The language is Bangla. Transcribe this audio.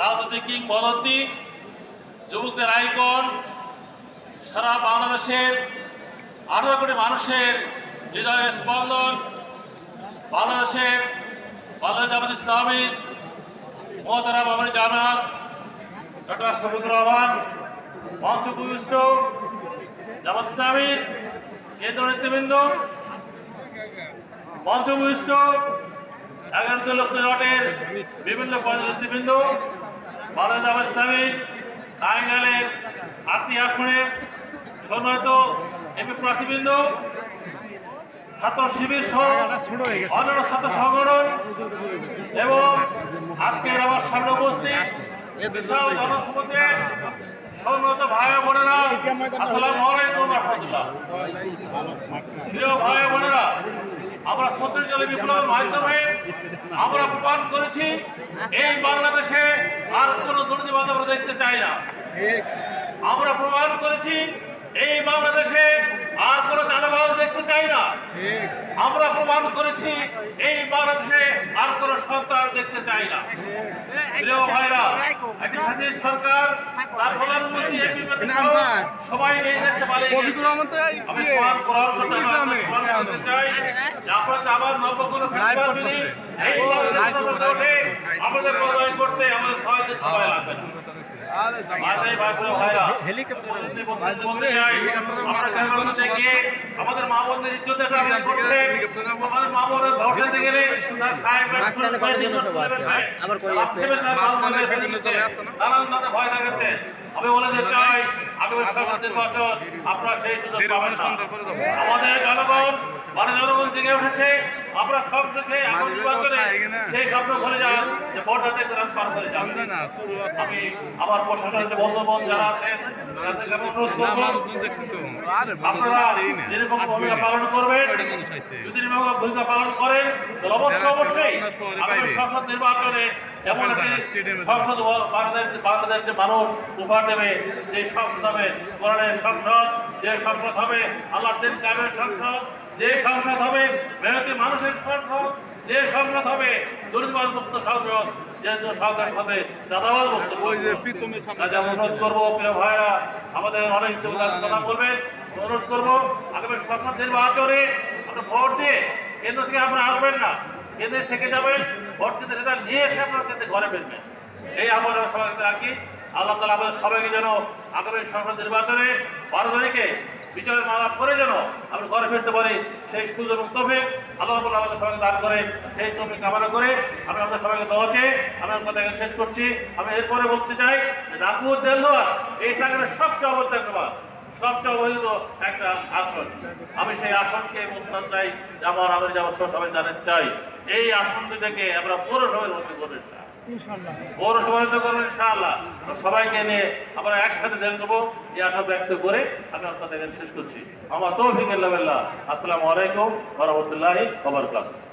রাজনৈতিক কিংবদন্তি যুবকদের আইকন সারা বাংলাদেশের আঠারো কোটি মানুষের হৃদয়ের স্পন্দন, বাংলাদেশের বাংলাদেশ জামাত ইসলামী মহতারা বাবরি জামাত, ডক্টর শফিকুর রহমান, মঞ্চ ভূমিষ্ঠ জামাত ইসলামীর কেন্দ্র নেতৃবৃন্দ, মঞ্চ ভূমিষ্ঠ এগারো লক্ষ লটের বিভিন্ন পর্যবেক্ষিবৃন্দ জামাত ইসলামী টাঙ্গাইলের আটটি আসনে সম্মানিত এমপি প্রার্থীবৃন্দ, ছাত্র শিবির সহ অন্যান্য ছাত্র সংগঠন এবং আজকের আমার সামনে উপস্থিত বিশাল জনসমুদ্রে সম্মানিত ভাই বোনেরা, আসসালামু আলাইকুম রহমতুল্লাহ। প্রিয় ভাই বোনেরা আমরা সত্তর জলে বিপ্লবের মাধ্যমে আমরা প্রমাণ করেছি এই বাংলাদেশে আর কোনো দুর্নীতিবাদ আমরা দেখতে চাই না। আমরা প্রমাণ করেছি এই বাংলাদেশে আর কোনো চাঁদাবাজ দেখতে চাই না। আমরা প্রমাণ করেছি এই বাংলাদেশে আর কোনো সন্ত্রাস দেখতে চাই না। প্রিয় ভাইরা একটি ফ্যাসিস্ট সরকার তার প্রধানমন্ত্রী সবাই এই দেশে পালিয়ে আমি করার কথা চাই। আবার নব্য কোনো আমাদের প্রদায় করতে আমাদের ছয় দিন সময় লাগবে আমাদের মা বোনদের করছে, আমাদের মা বোনের ভোট গেলে তার সাহেব এক মাঝখানে সুন্দর কতজন করে সভা আছে? খায়। আবার করে রাত আছে। থেকে তার বাবা মাঝখানে মায়ের বিভিন্ন দিচ্ছে। জায়গায় আছে না? নানান ধরনের ভয় দেখাচ্ছে। আমি বলে দিতে চাই আগামী সরকার নির্বাচন আপনারা সেই সুযোগ পাবেন আমাদের জনগণ মানে জনগণ জেগে উঠেছে। আমরা নির্বাচনে সেই স্বপ্ন ভুলে যান যে পার করে যান আমি আমার প্রশাসনের বন্ধুবন যারা আছেন তাদেরকে অনুরোধ না করব মানুষজন দেখছি তো। আরে আপনারা যেরকম ভূমিকা পালন করবেন যদি এরকম ভূমিকা পালন করেন অবশ্যই অবশ্যই আগামী সংসদ নির্বাচনে এমন একটি সংসদ বাংলাদেশ বাংলাদেশ যে মানুষ উপহার দেবে যে সংসদ হবে কোরআনের সংসদ। যে সংসদ হবে আল্লাহ দিন কামের সংসদ। যে সংসদ হবে মেহনতি মানুষের সংসদ যে সংসদ হবে দুর্নীতিবাদ মুক্ত সংসদ যে হবে মুক্ত অনুরোধ করব প্রিয় ভাইরা আমাদের অনেক যোগদান কথা বলবেন। অনুরোধ করব আগামী সংসদ নির্বাচনে আপনার ভোট দিয়ে কেন্দ্র থেকে আপনারা আসবেন না। কেন্দ্রে থেকে যাবেন ভোট কেন্দ্রে রেজাল্ট নিয়ে এসে আপনারা কেন্দ্রে ঘরে এই আমার সবাইকে রাখি আল্লাহ তালা আমাদের সবাইকে যেন আগামী সংসদ নির্বাচনে বারো তারিখে বিজয়ের মালা করে যেন আমরা ঘরে ফিরতে পারি, সেই সুযোগ এবং তফিক আল্লাহ আমাদের সবাইকে দান করে, সেই তফিক কামনা করে আমি আমাদের সবাইকে দোয়াচে আমি আমার কথা শেষ করছি। আমি এরপরে বলতে চাই যে নাগপুর দেলদুয়ার এই টাঙ্গালের সবচেয়ে অবস্থা সভা সবচেয়ে অবহেলিত একটা আসন। আমি সেই আসনকে উত্তর চাই যেমন আমি যেমন সবাই জানেন চাই। এই আসনটি থেকে আমরা পৌরসভার মধ্যে করবেন পৌরসভার মধ্যে করবেন সবাইকে নিয়ে আমরা একসাথে আশা ব্যক্ত করে শেষ করছি। আমার তৌফিক আসসালামু আলাইকুম রাহমাতুল্লাহি ওয়া বারাকাতুহু।